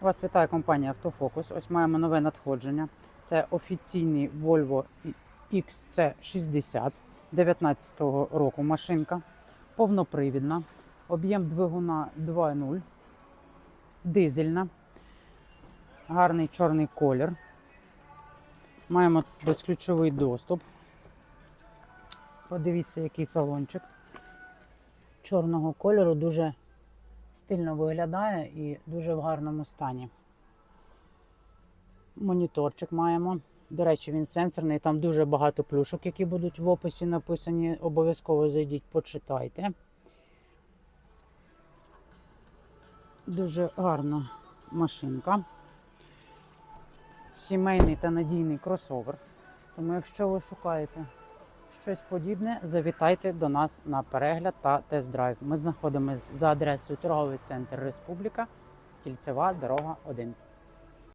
Вас вітає компанія Автофокус. Ось маємо нове надходження. Це офіційний Volvo XC60 19 року машинка, повнопривідна, об'єм двигуна 2.0, дизельна, гарний чорний колір. Маємо безключовий доступ. Подивіться, який салончик. Чорного кольору дуже стильно виглядає і дуже в гарному стані. Моніторчик маємо. До речі, він сенсорний, там дуже багато плюшок, які будуть в описі написані. Обов'язково зайдіть, почитайте. Дуже гарна машинка. Сімейний та надійний кросовер. Тому, якщо ви шукаєте щось подібне, завітайте до нас на перегляд та тест-драйв. Ми знаходимося за адресою торговий центр Республіка, кільцева дорога 1.